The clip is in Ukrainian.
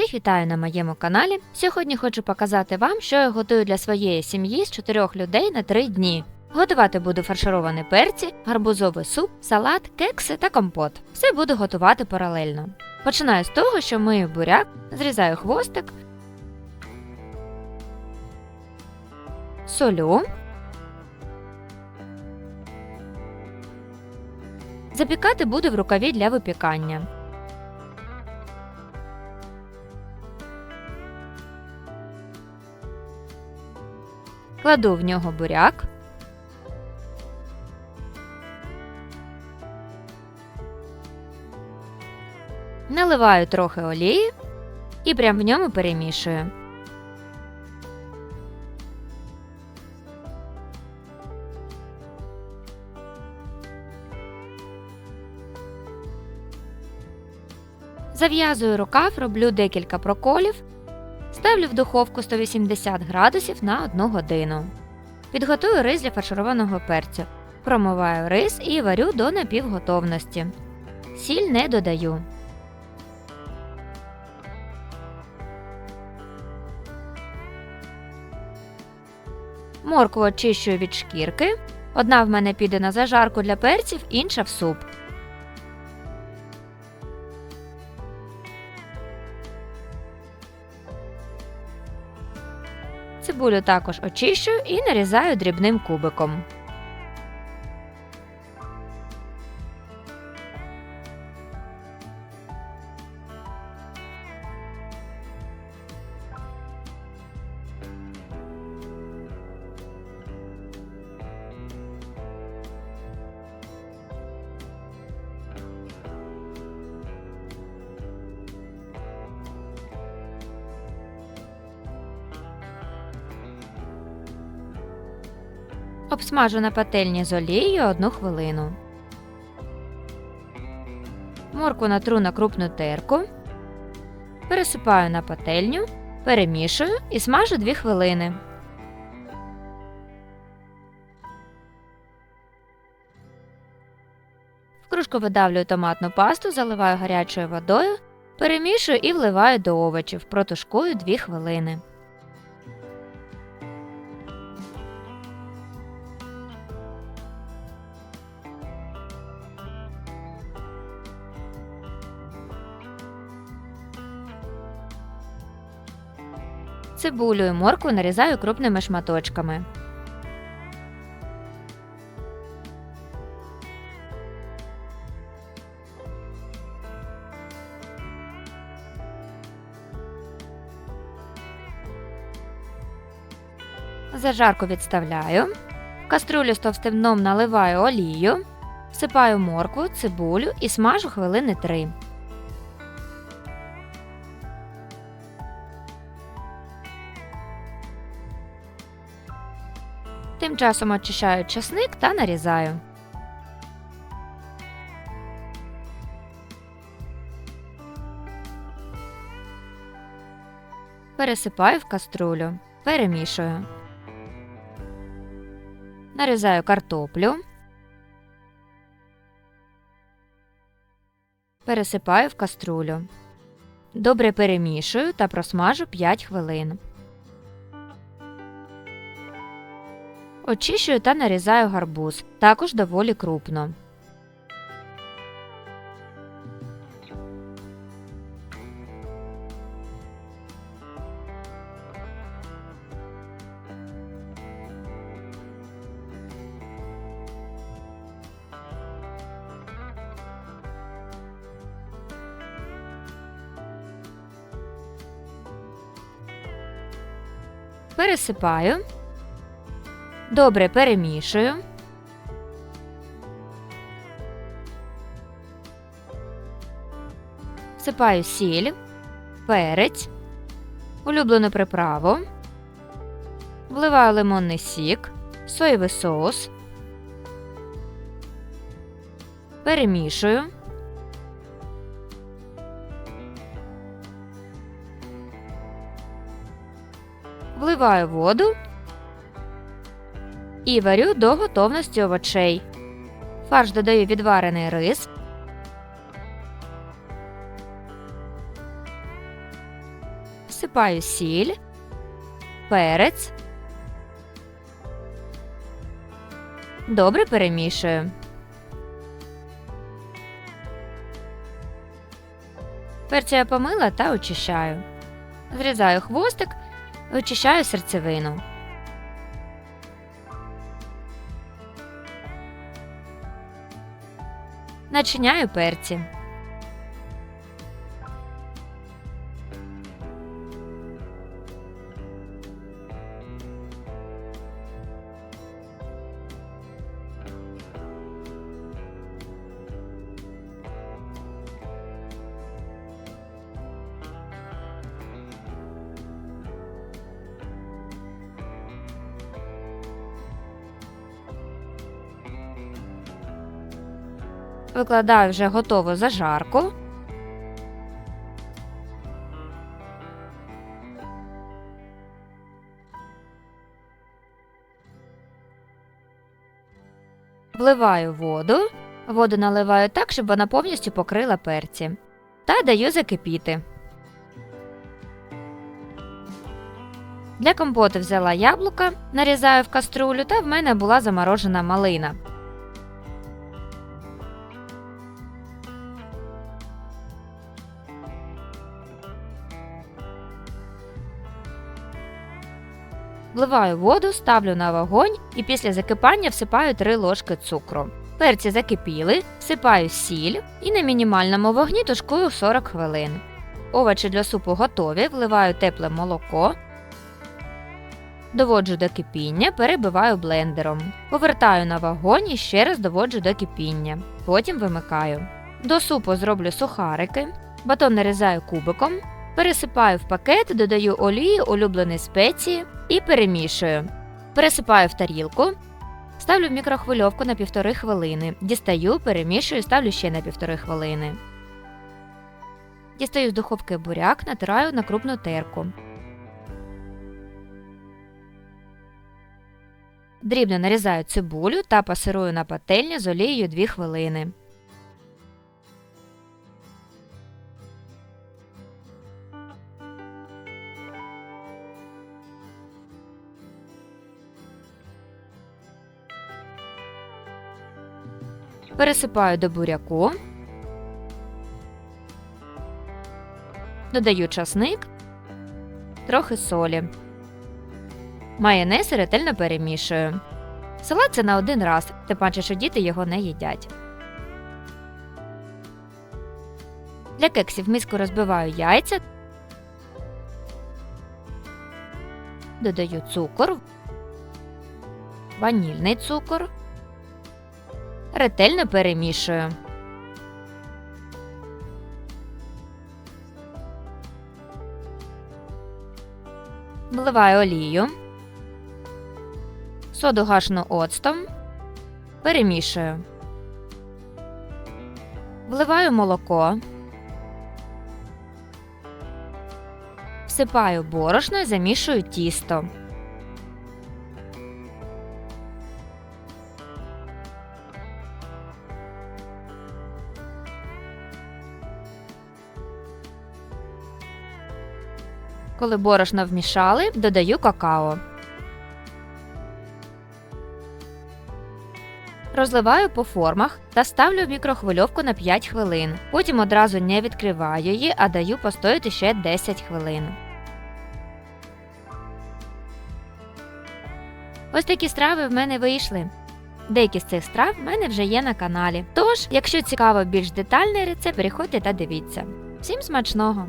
Всіх вітаю на моєму каналі. Сьогодні хочу показати вам, що я готую для своєї сім'ї з чотирьох людей на три дні. Готувати буду фаршировані перці, гарбузовий суп, салат, кекси та компот. Все буду готувати паралельно. Починаю з того, що мию буряк, зрізаю хвостик, солю. Запікати буду в рукаві для випікання. Кладу в нього буряк. Наливаю трохи олії і прям в ньому перемішую. Зав'язую рукав, роблю декілька проколів Ставлю в духовку 180 градусів на 1 годину. Підготую рис для фаршированого перцю. Промиваю рис і варю до напівготовності. Сіль не додаю. Моркву очищую від шкірки. Одна в мене піде на зажарку для перців, інша в суп. Цибулю також очищую і нарізаю дрібним кубиком. Обсмажу на пательні з олією 1 хвилину. Морку натру на крупну терку. Пересипаю на пательню, перемішую і смажу 2 хвилини. В кружку видавлюю томатну пасту, заливаю гарячою водою, перемішую і вливаю до овочів, протушкую 2 хвилини. Цибулю і моркву нарізаю крупними шматочками. Зажарку відставляю. В з товстим дном наливаю олію, всипаю моркву, цибулю і смажу хвилини 3. Тим часом очищаю часник та нарізаю. Пересипаю в каструлю. Перемішую. Нарізаю картоплю. Пересипаю в каструлю. Добре перемішую та просмажу 5 хвилин. Очищую та нарізаю гарбуз, також доволі крупно. Пересипаю Добре перемішую. Всипаю сіль, перець, улюблену приправу, вливаю лимонний сік, соєвий соус, перемішую. Вливаю воду і варю до готовності овочей. Фарш додаю відварений рис. всипаю сіль, перець. Добре перемішую. Перцю я помила та очищаю. Зрізаю хвостик, очищаю серцевину. Начиняю перці. Викладаю вже готову зажарку. Вливаю воду. Воду наливаю так, щоб вона повністю покрила перці. Та даю закипіти. Для компоту взяла яблука, нарізаю в каструлю, та в мене була заморожена малина. Вливаю воду, ставлю на вогонь і після закипання всипаю 3 ложки цукру. Перці закипіли, всипаю сіль і на мінімальному вогні тушкую 40 хвилин. Овочі для супу готові, вливаю тепле молоко. Доводжу до кипіння, перебиваю блендером. Повертаю на вогонь і ще раз доводжу до кипіння. Потім вимикаю. До супу зроблю сухарики, батон нарізаю кубиком, пересипаю в пакет, додаю олію, улюблені спеції і перемішую. Пересипаю в тарілку, ставлю в мікрохвильовку на півтори хвилини. Дістаю, перемішую, ставлю ще на півтори хвилини. Дістаю з духовки буряк, натираю на крупну терку. Дрібно нарізаю цибулю та пасирую на пательні з олією 2 хвилини. Пересипаю до буряку. Додаю часник, трохи солі. Майонез ретельно перемішую. Салат це на один раз, тим паче, що діти його не їдять. Для кексів в миску розбиваю яйця. Додаю цукор, ванільний цукор. Ретельно перемішую. Вливаю олію, соду гашну оцтом, перемішую. Вливаю молоко, всипаю борошно і замішую тісто. Коли борошно вмішали, додаю какао. Розливаю по формах та ставлю в мікрохвильовку на 5 хвилин. Потім одразу не відкриваю її, а даю постояти ще 10 хвилин. Ось такі страви в мене вийшли. Деякі з цих страв в мене вже є на каналі. Тож, якщо цікаво більш детальний рецепт, переходьте та дивіться. Всім смачного!